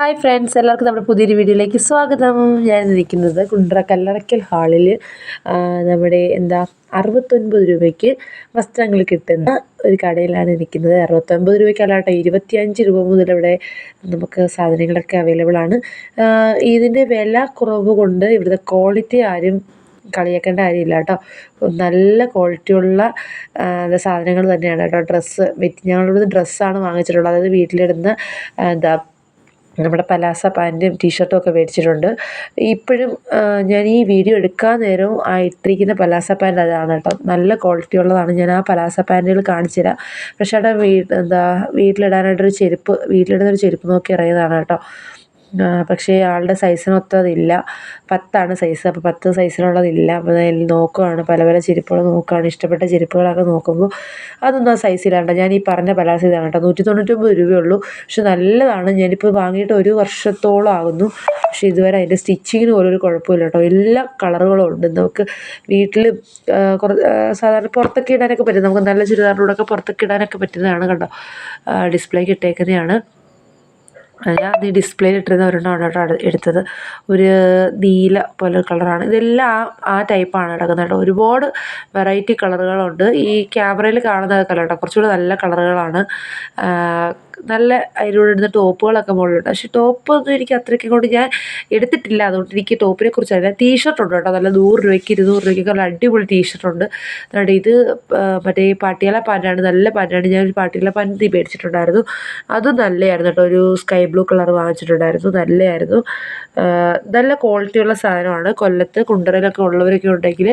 Hi friends എല്ലാവർക്കും നമ്മുടെ പുതിയൊരു വീഡിയോയിലേക്ക് സ്വാഗതം. ഞാൻ നിൽക്കുന്നത് കുണ്ട്ര കല്ലറയ്ക്കൽ ഹാളിൽ നമ്മുടെ എന്താ അറുപത്തൊൻപത് രൂപയ്ക്ക് വസ്ത്രങ്ങൾ കിട്ടുന്ന ഒരു കടയിലാണ് നിൽക്കുന്നത് അറുപത്തൊൻപത് രൂപയ്ക്കല്ല കേട്ടോ ഇരുപത്തിയഞ്ച് രൂപ മുതൽ ഇവിടെ നമുക്ക് സാധനങ്ങളൊക്കെ അവൈലബിൾ ആണ്. ഇതിന്റെ വില കുറവ് കൊണ്ട് ഇവിടുത്തെ ക്വാളിറ്റി ആരും കളിയാക്കേണ്ട കാര്യമില്ല കേട്ടോ. നല്ല ക്വാളിറ്റിയുള്ള സാധനങ്ങൾ തന്നെയാണ് കേട്ടോ. ഡ്രസ്സ് ഞങ്ങളിവിടുന്ന് ഡ്രസ്സാണ് വാങ്ങിച്ചിട്ടുള്ളത്. അതായത് വീട്ടിലിടുന്ന എന്താ നമ്മുടെ പലാസ പാന്റും ടീഷർട്ടും ഒക്കെ മേടിച്ചിട്ടുണ്ട്. ഇപ്പോഴും ഞാൻ ഈ വീഡിയോ എടുക്കാൻ നേരവും ആ ഇട്ടിരിക്കുന്ന പലാസ പാന്റ് അതാണ് കേട്ടോ. നല്ല ക്വാളിറ്റി ഉള്ളതാണ്. ഞാൻ ആ പലാസ പാന്റുകൾ കാണിച്ചു തരാം പക്ഷേ അവിടെ വീ എന്താ വീട്ടിലിടാനായിട്ടൊരു ചെരുപ്പ് വീട്ടിലിടുന്നൊരു ചെരുപ്പ് നോക്കി ഇറങ്ങിയതാണ് കേട്ടോ. പക്ഷേ ആളുടെ സൈസിനൊത്തതില്ല പത്താണ് സൈസ് അപ്പോൾ പത്ത് സൈസിനുള്ളതില്ല അപ്പോൾ നോക്കുകയാണ് പല പല ചെരുപ്പുകൾ നോക്കുകയാണ് ഇഷ്ടപ്പെട്ട ചെരുപ്പുകളൊക്കെ നോക്കുമ്പോൾ അതൊന്നും ആ സൈസിലാണ്ട ഞാൻ ഈ പറഞ്ഞ പലാസ ഇതാണ് കേട്ടോ. നൂറ്റി തൊണ്ണൂറ്റൊമ്പത് രൂപയുള്ളൂ. പക്ഷെ നല്ലതാണ്. ഞാനിപ്പോൾ വാങ്ങിയിട്ട് ഒരു വർഷത്തോളം ആകുന്നു പക്ഷെ ഇതുവരെ അതിന്റെ സ്റ്റിച്ചിങ്ങിന് പോലും ഒരു കുഴപ്പമില്ല കേട്ടോ. എല്ലാ കളറുകളും ഉണ്ട്. നമുക്ക് വീട്ടിൽ സാധാരണ പുറത്തൊക്കെ ഇടാനൊക്കെ പറ്റും നമുക്ക് നല്ല ചുരിദാറിലൂടെ ഒക്കെ പുറത്തൊക്കെ ഇടാനൊക്കെ പറ്റുന്നതാണ് കേട്ടോ ഡിസ്പ്ലേക്ക് ഇട്ടേക്കുന്നതാണ്. ഈ ഡിസ്പ്ലേയിൽ ഇട്ടിരുന്ന ഒരെണ്ണമാണ് കേട്ടോ എടുത്തത്. ഒരു നീല പോലെ കളറാണ്. ഇതെല്ലാം ആ ടൈപ്പാണ് കിടക്കുന്നത് കേട്ടോ. ഒരുപാട് വെറൈറ്റി കളറുകളുണ്ട്. ഈ ക്യാമറയിൽ കാണുന്നതൊക്കെ കേട്ടോ. കുറച്ചുകൂടി നല്ല കളറുകളാണ്. നല്ല അതിലൂടെ ഇടുന്ന ടോപ്പുകളൊക്കെ മുകളിലുണ്ട്. പക്ഷേ ടോപ്പ് ഒന്നും എനിക്ക് അത്രയ്ക്ക് കൊണ്ട് ഞാൻ എടുത്തിട്ടില്ല. അതുകൊണ്ട് എനിക്ക് ടോപ്പിനെ കുറിച്ച് അറിയില്ല. ടീഷർട്ട് ഉണ്ട് കേട്ടോ. നല്ല നൂറ് രൂപയ്ക്ക് ഇരുന്നൂറ് രൂപയ്ക്ക് നല്ല അടിപൊളി ടീഷർട്ട് ഉണ്ട്. അതുകൊണ്ട് ഇത് മറ്റേ പാട്ടിയാല പാന്റാണ് നല്ല പാന്റാണ് ഞാൻ ഒരു പാട്ടിയാല പാന്റ് മേടിച്ചിട്ടുണ്ടായിരുന്നു. അതും നല്ലതായിരുന്നു കേട്ടോ. ഒരു സ്കൈ ബ്ലൂ കളർ വാങ്ങിച്ചിട്ടുണ്ടായിരുന്നു. നല്ലതായിരുന്നു നല്ല ക്വാളിറ്റിയുള്ള സാധനമാണ്. കൊല്ലത്ത് കുണ്ടറയിലൊക്കെ ഉള്ളവരൊക്കെ ഉണ്ടെങ്കിൽ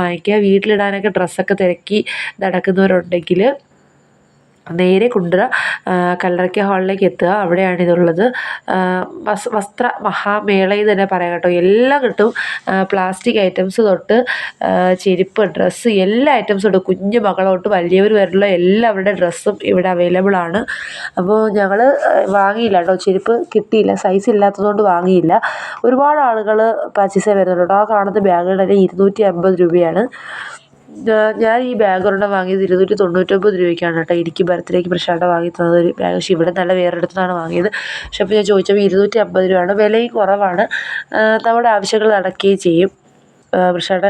വാങ്ങിക്കുക. വീട്ടിലിടാനൊക്കെ ഡ്രസ്സൊക്കെ തിരക്കി നടക്കുന്നവരുണ്ടെങ്കിൽ നേരെ കുണ്ടറ കല്ലറയ്ക്ക ഹാളിലേക്ക് എത്തുക. അവിടെയാണ് ഇതുള്ളത്. വസ് വസ്ത്ര മഹാമേള എന്ന് തന്നെ പറയാം കേട്ടോ. എല്ലാം കിട്ടും പ്ലാസ്റ്റിക് ഐറ്റംസ് തൊട്ട് ചെരുപ്പ് ഡ്രസ്സ് എല്ലാ ഐറ്റംസും ഉണ്ട്. കുഞ്ഞു മകളോട്ട് വലിയവർ വരെയുള്ള എല്ലാവരുടെ ഡ്രസ്സും ഇവിടെ അവൈലബിൾ ആണ്. അപ്പോൾ ഞങ്ങൾ വാങ്ങിയില്ല കേട്ടോ. ചെരുപ്പ് കിട്ടിയില്ല. സൈസ് ഇല്ലാത്തതുകൊണ്ട് വാങ്ങിയില്ല. ഒരുപാട് ആളുകൾ പർച്ചേസ് ചെയ്യാൻ വരുന്നുണ്ട് ആ കാണുന്ന ബാഗുകളെല്ലാം ഇരുന്നൂറ്റി അമ്പത് രൂപയാണ്. ഞാൻ ഈ ബാഗ് ഒരെണ്ണം വാങ്ങിയത് ഇരുന്നൂറ്റി തൊണ്ണൂറ്റൊമ്പത് രൂപയ്ക്കാണ് കേട്ടോ. എനിക്ക് ബർത്ത്ഡേക്ക് പ്രശാന്ത വാങ്ങി തന്നത് ഒരു ബാഗ് പക്ഷേ ഇവിടെ നല്ല വേറെ നിന്നാണ് വാങ്ങിയത്. പക്ഷെ അപ്പോൾ ഞാൻ ചോദിച്ചപ്പോൾ ഇരുന്നൂറ്റി അമ്പത് രൂപയാണ്. വിലയും കുറവാണ്. നമ്മുടെ ആവശ്യങ്ങൾ നടക്കുകയും ചെയ്യും. പ്രശാന്ത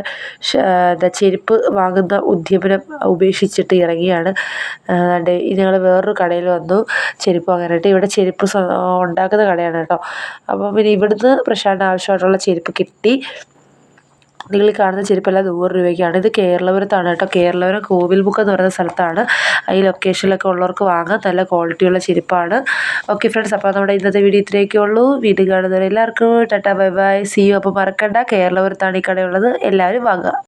എന്താ ചെരുപ്പ് വാങ്ങുന്ന ഉദ്യമനം ഉപേക്ഷിച്ചിട്ട് ഇറങ്ങിയാണ്. അതുകൊണ്ട് ഞങ്ങൾ വേറൊരു കടയിൽ വന്നു ചെരുപ്പ് വാങ്ങാനായിട്ട്. ഇവിടെ ചെരുപ്പ് ഉണ്ടാക്കുന്ന കടയാണ് കേട്ടോ. അപ്പോൾ പിന്നെ ഇവിടുന്ന് പ്രശാന്ത ആവശ്യമായിട്ടുള്ള ചെരുപ്പ് കിട്ടി. നിങ്ങൾ കാണുന്ന ചെരുപ്പെല്ലാം നൂറ് രൂപയ്ക്കാണ്. ഇത് കേരളപുരത്താണ് കേട്ടോ. കേരളപുരം കോവിൽ ബുക്ക് എന്ന് പറയുന്ന സ്ഥലത്താണ്. ഈ ലൊക്കേഷനിലൊക്കെ ഉള്ളവർക്ക് വാങ്ങാം നല്ല ക്വാളിറ്റിയുള്ള ചെരുപ്പാണ്. ഓക്കെ ഫ്രണ്ട്സ് അപ്പോൾ നമ്മുടെ ഇന്നത്തെ വീഡിയോ ഇത്രയൊക്കെ ഉള്ളൂ വീഡിയോ കാണുന്നവർ എല്ലാവർക്കും tata bye bye. See you അപ്പോൾ മറക്കണ്ട. കേരളപുരത്താണ് ഈ കടയുള്ളത്. എല്ലാവരും വാങ്ങുക.